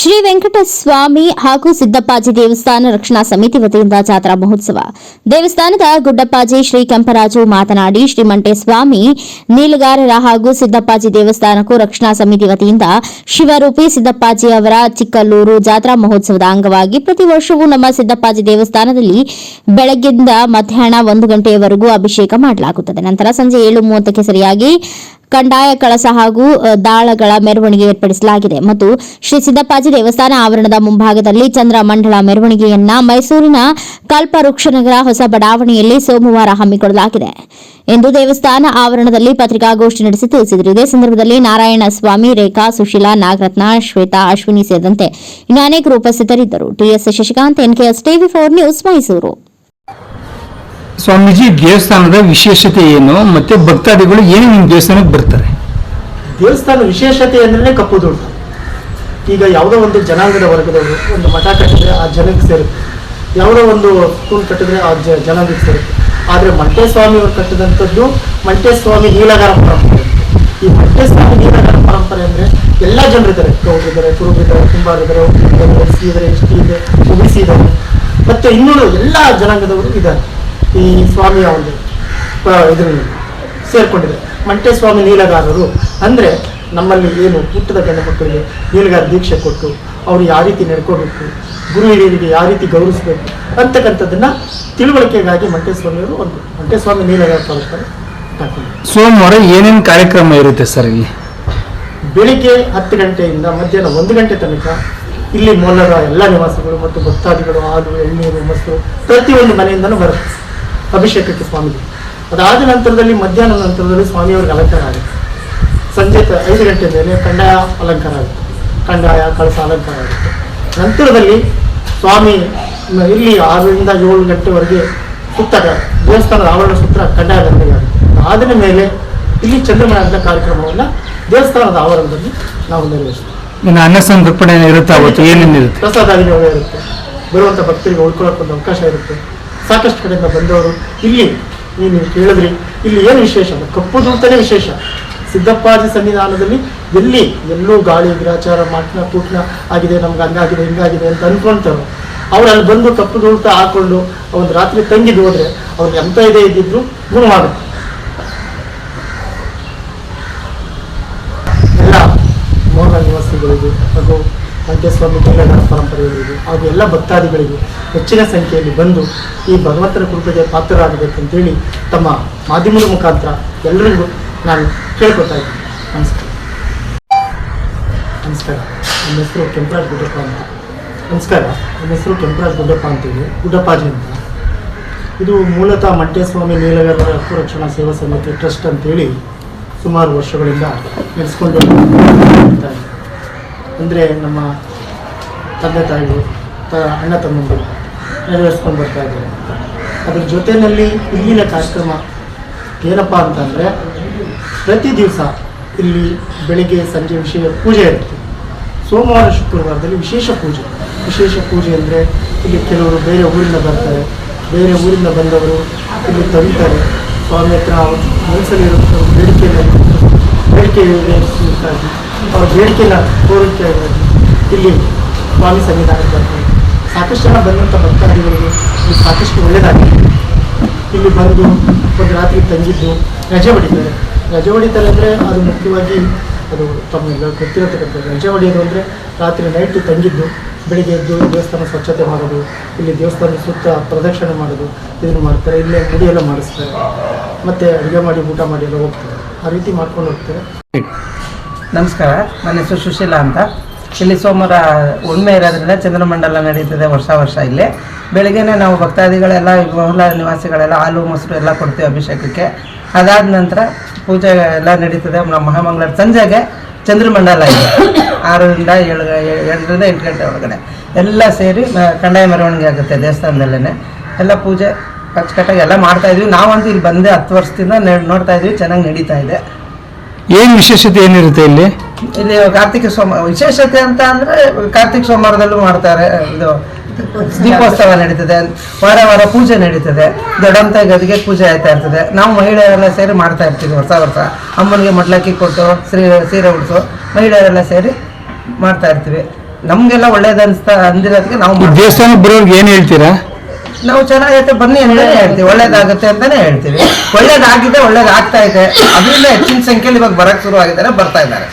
ಶ್ರೀ ವೆಂಕಟಸ್ವಾಮಿ ಹಾಗೂ ಸಿದ್ದಪ್ಪಾಜಿ ದೇವಸ್ಥಾನ ರಕ್ಷಣಾ ಸಮಿತಿ ವತಿಯಿಂದ ಜಾತ್ರಾ ಮಹೋತ್ಸವ. ದೇವಸ್ಥಾನದ ಗುಡ್ಡಪ್ಪಾಜಿ ಶ್ರೀ ಕೆಂಪರಾಜು ಮಾತನಾಡಿ, ಶ್ರೀಮಂಟೇಸ್ವಾಮಿ, ನೀಲಗಾರರ ಹಾಗೂ ಸಿದ್ದಪ್ಪಾಜಿ ದೇವಸ್ಥಾನಕ್ಕೂ ರಕ್ಷಣಾ ಸಮಿತಿ ವತಿಯಿಂದ ಶಿವರೂಪಿ ಸಿದ್ದಪ್ಪಾಜಿ ಅವರ ಚಿಕ್ಕಲ್ಲೂರು ಜಾತ್ರಾ ಮಹೋತ್ಸವದ ಅಂಗವಾಗಿ ಪ್ರತಿ ವರ್ಷವೂ ನಮ್ಮ ಸಿದ್ದಪ್ಪಾಜಿ ದೇವಸ್ಥಾನದಲ್ಲಿ ಬೆಳಗ್ಗಿಂದ ಮಧ್ಯಾಹ್ನ ಒಂದು ಗಂಟೆಯವರೆಗೂ ಅಭಿಷೇಕ ಮಾಡಲಾಗುತ್ತದೆ. ನಂತರ ಸಂಜೆ ಏಳು ಮೂವತ್ತಕ್ಕೆ ಸರಿಯಾಗಿ ಕಂದಾಯ ಕಳಸ ಹಾಗೂ ದಾಳಗಳ ಮೆರವಣಿಗೆ ಏರ್ಪಡಿಸಲಾಗಿದೆ. ಮತ್ತು ಶ್ರೀ ಸಿದ್ದಪ್ಪಾಜಿ ದೇವಸ್ಥಾನ ಆವರಣದ ಮುಂಭಾಗದಲ್ಲಿ ಚಂದ್ರ ಮಂಡಳ ಮೆರವಣಿಗೆಯನ್ನ ಮೈಸೂರಿನ ಕಲ್ಪವೃಕ್ಷನಗರ ಹೊಸ ಬಡಾವಣೆಯಲ್ಲಿ ಸೋಮವಾರ ಹಮ್ಮಿಕೊಳ್ಳಲಾಗಿದೆ. ಎಂದು ದೇವಸ್ಥಾನ ಆವರಣದಲ್ಲಿ ಪತ್ರಿಕಾಗೋಷ್ಠಿ ನಡೆಸಿ ತಿಳಿಸಿದರು. ಇದೇ ಸಂದರ್ಭದಲ್ಲಿ ನಾರಾಯಣ ಸ್ವಾಮಿ, ರೇಖಾ, ಸುಶೀಲಾ, ನಾಗರತ್ನ, ಶ್ವೇತಾ, ಅಶ್ವಿನಿ ಸೇರಿದಂತೆ ಇನ್ನು ಅನೇಕರು ಉಪಸ್ಥಿತರಿದ್ದರು TS Shashikant NKS TV four news Mysuru. Swamiji ದೇವಸ್ಥಾನದ ವಿಶೇಷತೆ ಏನು? ಮತ್ತೆ ಭಕ್ತಾದಿಗಳು ಏನು ನಿಮ್ಮ ದೇವಸ್ಥಾನಕ್ಕೆ ಬರ್ತಾರೆ? ದೇವಸ್ಥಾನ ವಿಶೇಷತೆ ಅಂದ್ರೆ ಕಪ್ಪು ದೊಡ್ಡ. ಈಗ ಯಾವುದೋ ಒಂದು ಜನಾಂಗದ ವರ್ಗದವರು ಒಂದು ಮಠ ಕಟ್ಟಿದ್ರೆ ಆ ಜನಕ್ಕೆ ಸೇರುತ್ತೆ. ಯಾವುದೋ ಒಂದು ಸ್ಕೂಲ್ ಕಟ್ಟಿದ್ರೆ ಆ ಜನಾಂಗಕ್ಕೆ ಸೇರುತ್ತೆ. ಆದರೆ ಮಂಟೇಸ್ವಾಮಿ ಅವರು ಕಟ್ಟಿದಂಥದ್ದು ಮಂಟೇಸ್ವಾಮಿ ನೀಲಗಾರ ಪರಂಪರೆ ಈ ಮಂಟೇಸ್ವಾಮಿ ನೀಲಗಾರ ಪರಂಪರೆ ಅಂದರೆ ಎಲ್ಲ ಜನರಿದ್ದಾರೆ ಗೌಡ್ರಿದ್ದಾರೆ ಕುರುಬಿದ್ದಾರೆ ಕುಂಬಾರಿದ್ದಾರೆ ಇದ್ದಾರೆ ಎಸ್ ಇದೆ ಒ ಮತ್ತೆ ಸಿ ಇದ್ದಾರೆ. ಮತ್ತು ಇನ್ನೂರು ಎಲ್ಲ ಜನಾಂಗದವರು ಇದ್ದಾರೆ. ಈ ಸ್ವಾಮಿಯ ಒಂದು ಇದರಲ್ಲಿ ಸೇರ್ಕೊಂಡಿದೆ. ಮಂಟೇಸ್ವಾಮಿ ನೀಲಗಾರರು ಅಂದರೆ ನಮ್ಮಲ್ಲಿ ಏನು ಹುಟ್ಟದ ಗಂಡ ಮಕ್ಕಳಿಗೆ ನೀಲಗಾರ ದೀಕ್ಷೆ ಕೊಟ್ಟು ಅವರು ಯಾವ ರೀತಿ ನಡ್ಕೋಬೇಕು ಗುರು ಹಿರಿಯರಿಗೆ ಯಾವ ರೀತಿ ಗೌರವಿಸಬೇಕು ಅಂತಕ್ಕಂಥದ್ದನ್ನ ತಿಳುವಳಿಕೆಗಾಗಿ ಮಂಟೇಸ್ವಾಮಿಯವರು ಒಂದು ಮಂಟೇಸ್ವಾಮಿ ನೀಲಗಾರ ಪರಂಪರೆ ಹಾಕೊಂಡಿದ್ದಾರೆ ಸೋಮವಾರ ಏನೇನು ಕಾರ್ಯಕ್ರಮ ಇರುತ್ತೆ ಸರ್ ಇಲ್ಲಿ? ಬೆಳಿಗ್ಗೆ ಹತ್ತು ಗಂಟೆಯಿಂದ ಮಧ್ಯಾಹ್ನ ಒಂದು ಗಂಟೆ ತನಕ ಇಲ್ಲಿ ಮೊಲದ ಎಲ್ಲ ನಿವಾಸಿಗಳು ಮತ್ತು ಭಕ್ತಾದಿಗಳು ಹಾಲು ಎಳ್ನೀರು ಮೊಸರು ಪ್ರತಿಯೊಂದು ಮನೆಯಿಂದನೂ ಬರುತ್ತೆ. ಅಭಿಷೇಕಕ್ಕೆ ಸ್ವಾಮಿಗೆ ಅದಾದ ನಂತರದಲ್ಲಿ ಮಧ್ಯಾಹ್ನ ನಂತರದಲ್ಲಿ ಸ್ವಾಮಿಯವ್ರಿಗೆ ಅಲಂಕಾರ ಆಗುತ್ತೆ. ಸಂಜೆ ಐದು ಗಂಟೆ ಮೇಲೆ ಕಂಡಾಯ ಅಲಂಕಾರ ಆಗುತ್ತೆ. ಕಂಡಾಯ ಕಳಸ ಅಲಂಕಾರ ಆಗುತ್ತೆ. ನಂತರದಲ್ಲಿ ಸ್ವಾಮಿ ಇಲ್ಲಿ ಆರರಿಂದ ಏಳು ಗಂಟೆವರೆಗೆ ಸುತ್ತ ದೇವಸ್ಥಾನದ ಆವರಣ ಸುತ್ತ ಕಂಡಾಯ ಗಂಟೆಗೆ ಆಗುತ್ತೆ. ಆದಿನ ಮೇಲೆ ಇಲ್ಲಿ ಚಂದ್ರಮಣದ ಕಾರ್ಯಕ್ರಮವನ್ನು ದೇವಸ್ಥಾನದ ಆವರಣದಲ್ಲಿ ನಾವು ನೆರವೇರಿಸ್ತೀವಿ. ಇನ್ನು ಅನ್ನ ಸಂತರ್ಪಣೆ ಇರುತ್ತೆ ಅವತ್ತು? ಏನೇನಿರುತ್ತೆ? ಪ್ರಸಾದ ಇರುತ್ತೆ. ಬರುವಂಥ ಭಕ್ತರಿಗೆ ಉಳ್ಕೊಳ್ಳೋಕೆ ಒಂದು ಅವಕಾಶ ಇರುತ್ತೆ. ಸಾಕಷ್ಟು ಕಡೆಯಿಂದ ಬಂದವರು, ಇಲ್ಲಿ ನೀನು ಕೇಳಿದ್ರಿ? ಇಲ್ಲಿ ಏನು ವಿಶೇಷ? ಕಪ್ಪು ದೂತನೇ ವಿಶೇಷ. ಸಿದ್ದಪ್ಪಾಜಿ ಸನ್ನಿಧಾನದಲ್ಲಿ ಎಲ್ಲಿ ಎಲ್ಲೂ ಗಾಳಿ ಗ್ರಾಚಾರ ಮಾಟ್ನ ಪೂಟ್ನ ಆಗಿದೆ, ನಮ್ಗೆ ಹಂಗಾಗಿದೆ, ಹಿಂಗಾಗಿದೆ ಅಂತ ಅನ್ಕೊಂತಾರೆ ಅವ್ರು ಅಲ್ಲಿ ಬಂದು ಕಪ್ಪು ದೂತ ಹಾಕೊಂಡು ಅವ್ನು ರಾತ್ರಿ ತಂಗಿದ್ದು ಹೋದ್ರೆ ಅವ್ರಿಗೆ ಎಂತ ಇದೆ ಇದ್ದಿದ್ರು ಗುಣವಾಗುತ್ತೆ ಎಲ್ಲ ಮೋಹನ ನಿವಾಸಿಗಳಿಗೂ ಹಾಗೂ ಮಂಟೇಸ್ವಾಮಿ ಕಲ್ಯಾಣ ಪರಂಪರೆಯವರಿಗೆ ಹಾಗೂ ಎಲ್ಲ ಭಕ್ತಾದಿಗಳಿಗೆ ಹೆಚ್ಚಿನ ಸಂಖ್ಯೆಯಲ್ಲಿ ಬಂದು ಈ ಭಗವಂತನ ಕೃಪೆಗೆ ಪಾತ್ರರಾಗಬೇಕಂತೇಳಿ ತಮ್ಮ ಮಾಧ್ಯಮದ ಮುಖಾಂತರ ಎಲ್ಲರಿಗೂ ನಾನು ಕೇಳ್ಕೊತಾ ಇದ್ದೀನಿ. ನಮಸ್ಕಾರ. ನಮಸ್ಕಾರ. ನನ್ನ ಹೆಸರು ಕೆಂಪರಾಜ್ ಗುಡ್ಡಪ್ಪ ಅಂತ. ನಮಸ್ಕಾರ. ನನ್ನ ಹೆಸರು ಕೆಂಪರಾಜ್ ಗುಡ್ಡಪ್ಪ ಅಂತೇಳಿ. ಗುಡ್ಡಪ್ಪಾಜಿ ಅಂತ ಇದು ಮೂಲತಃ ಮಂಟೇಸ್ವಾಮಿ ನೀಲಗರ ರಕ್ಷಣಾ ಸೇವಾ ಸಮಿತಿ ಟ್ರಸ್ಟ್ ಅಂತೇಳಿ ಸುಮಾರು ವರ್ಷಗಳಿಂದ ನಡೆಸ್ಕೊಂಡು. ಅಂದರೆ ನಮ್ಮ ತಂದೆ ತಾಯಿಗಳು ತ, ಅಣ್ಣ ತಮ್ಮಂದಿರು ನೆರವೇರಿಸ್ಕೊಂಡು ಬರ್ತಾ ಇದ್ದಾರೆ. ಅದ್ರ ಜೊತೆಯಲ್ಲಿ ಇಲ್ಲಿನ ಕಾರ್ಯಕ್ರಮ ಏನಪ್ಪ ಅಂತಂದರೆ, ಪ್ರತಿ ದಿವಸ ಇಲ್ಲಿ ಬೆಳಿಗ್ಗೆ, ಸಂಜೆ ವಿಷಯ ಪೂಜೆ ಇರುತ್ತೆ. ಸೋಮವಾರ, ಶುಕ್ರವಾರದಲ್ಲಿ ವಿಶೇಷ ಪೂಜೆ. ವಿಶೇಷ ಪೂಜೆ ಅಂದರೆ ಇಲ್ಲಿ ಕೆಲವರು ಬೇರೆ ಊರಿಂದ ಬರ್ತಾರೆ. ಬೇರೆ ಊರಿಂದ ಬಂದವರು ಇಲ್ಲಿ ತಂತಾರೆ ಸ್ವಾಮಿ ಹತ್ರ ಅವ್ರ ಮನಸ್ಸಲ್ಲಿರುವಂಥ ಬೇಡಿಕೆಯನ್ನು ಬೇಡಿಕೆ ಈಡೇರಿಸಲಿಕ್ಕಾಗಿ ಅವ್ರ ಬೇಡಿಕೆನ ಕೋರಿಕೆ ಇಲ್ಲಿ ಸ್ವಾಮಿ ಸನ್ನಿಧಾನಕ್ಕೆ ಬರ್ತಾರೆ ಸಾಕಷ್ಟು ಜನ ಬಂದಂಥ ಭಕ್ತಾದಿಗಳಿಗೆ ಇಲ್ಲಿ ಸಾಕಷ್ಟು ಒಳ್ಳೆಯದಾಗಿದೆ ಇಲ್ಲಿ ಬಂದು ಒಂದು ರಾತ್ರಿ ತಂಗಿದ್ದು ರಜೆ ಹೊಡಿತಾರೆ. ರಜೆ ಹೊಡಿತಾರೆ ಅಂದರೆ ಅದು ಮುಖ್ಯವಾಗಿ ಅದು ತಮ್ಮೆಲ್ಲ ಗೊತ್ತಿರತಕ್ಕಂಥ ರಜೆ ಹೊಡೆಯೋದು ಅಂದರೆ ರಾತ್ರಿ ನೈಟು ತಂಗಿದ್ದು, ಬೆಳಿಗ್ಗೆ ಎದ್ದು ದೇವಸ್ಥಾನ ಸ್ವಚ್ಛತೆ ಮಾಡೋದು, ಇಲ್ಲಿ ದೇವಸ್ಥಾನದ ಸುತ್ತ ಪ್ರದಕ್ಷಿಣೆ ಮಾಡೋದು, ಇದನ್ನು ಮಾಡ್ತಾರೆ. ಇಲ್ಲೇ ಮುಡಿಯೆಲ್ಲ ಮಾಡಿಸ್ತಾರೆ. ಮತ್ತು ಅಡುಗೆ ಮಾಡಿ ಊಟ ಮಾಡಿ ಎಲ್ಲ ಹೋಗ್ತಾರೆ. ಆ ರೀತಿ ಮಾಡ್ಕೊಂಡು ಹೋಗ್ತಾರೆ. ನಮಸ್ಕಾರ, ನನ್ನ ಹೆಸರು ಸುಶೀಲ ಅಂತ. ಇಲ್ಲಿ ಸೋಮವಾರ ಉಣ್ಮೆ ಇರೋದ್ರಿಂದ ಚಂದ್ರಮಂಡಲ ನಡೀತದೆ ವರ್ಷ ವರ್ಷ ಇಲ್ಲಿ. ಬೆಳಿಗ್ಗೆನೆ ನಾವು ಭಕ್ತಾದಿಗಳೆಲ್ಲ ಮೊಹಲ ನಿವಾಸಿಗಳೆಲ್ಲ, ಹಾಲು, ಮೊಸರು ಎಲ್ಲ ಕೊಡ್ತೀವಿ ಅಭಿಷೇಕಕ್ಕೆ. ಅದಾದ ನಂತರ ಪೂಜೆ ಎಲ್ಲ ನಡೀತದೆ ನಮ್ಮ ಮಹಾಮಂಗಳ ಸಂಜೆಗೆ ಚಂದ್ರಮಂಡಲ ಇದೆ. ಆರರಿಂದ ಏಳು ಎಂಟರಿಂದ ಎಂಟು ಗಂಟೆ ಒಳಗಡೆ. ಎಲ್ಲ ಸೇರಿ ಕಂಡಾಯ ಮೆರವಣಿಗೆ ಆಗುತ್ತೆ ದೇವಸ್ಥಾನದಲ್ಲೇ ಎಲ್ಲ ಪೂಜೆ ಅಚ್ಚುಕಟ್ಟಾಗಿ ಎಲ್ಲ ಮಾಡ್ತಾಯಿದ್ವಿ ನಾವಂತೂ ಇಲ್ಲಿ ಬಂದೆ ಹತ್ತು ವರ್ಷದಿಂದ ನೋಡ್ತಾ ಇದ್ವಿ. ಚೆನ್ನಾಗಿ ನಡೀತಾ ಇದೆ. ಏನು ವಿಶೇಷತೆ ಏನಿರುತ್ತೆ ಇಲ್ಲಿ? ಇಲ್ಲಿ ಕಾರ್ತಿಕ ಸೋಮ ವಿಶೇಷತೆ ಅಂತ ಅಂದ್ರೆ ಕಾರ್ತಿಕ ಸೋಮವಾರದಲ್ಲೂ ಮಾಡ್ತಾರೆ ಇದು ದೀಪೋತ್ಸವ ನಡೀತದೆ ವಾರ ವಾರ ಪೂಜೆ ನಡೀತದೆ ದೊಡ್ಡಂತ ಗದಿಗೆ ಪೂಜೆ ಆಯ್ತಾ ಇರ್ತದೆ. ನಾವು ಮಹಿಳೆಯರೆಲ್ಲ ಸೇರಿ ಮಾಡ್ತಾ ಇರ್ತೀವಿ ಹೊಸ ವರ್ಷ. ಅಮ್ಮನಿಗೆ ಮಡ್ಲಕ್ಕಿ ಕೊಟ್ಟು ಸೀರೆ ಸೀರೆ ಉಡಿಸು ಮಹಿಳೆಯರೆಲ್ಲ ಸೇರಿ ಮಾಡ್ತಾ ಇರ್ತೀವಿ. ನಮ್ಗೆಲ್ಲ ಒಳ್ಳೇದು ಅನ್ಸ್ತಾ ಅಂದಿರೋದಕ್ಕೆ ನಾವು ದೇವಸ್ಥಾನ. ದೇವಸ್ಥಾನಕ್ಕೆ ಬರೋರ್ಗೆ ಏನ್ ಹೇಳ್ತೀರಾ? ನಾವು ಚೆನ್ನಾಗೈತೆ, ಬನ್ನಿ ಅಂತಾನೆ ಹೇಳ್ತೀವಿ. ಒಳ್ಳೇದಾಗುತ್ತೆ ಅಂತಾನೆ ಹೇಳ್ತೀವಿ. ಒಳ್ಳೇದಾಗಿದೆ, ಒಳ್ಳೇದಾಗ್ತಾ ಇದೆ. ಅದರಿಂದ ಹೆಚ್ಚಿನ ಸಂಖ್ಯೆಯಲ್ಲಿ ಇವಾಗ ಬರಕ್ ಶುರು ಆಗಿದ್ದಾರೆ ಬರ್ತಾ ಇದ್ದಾರೆ.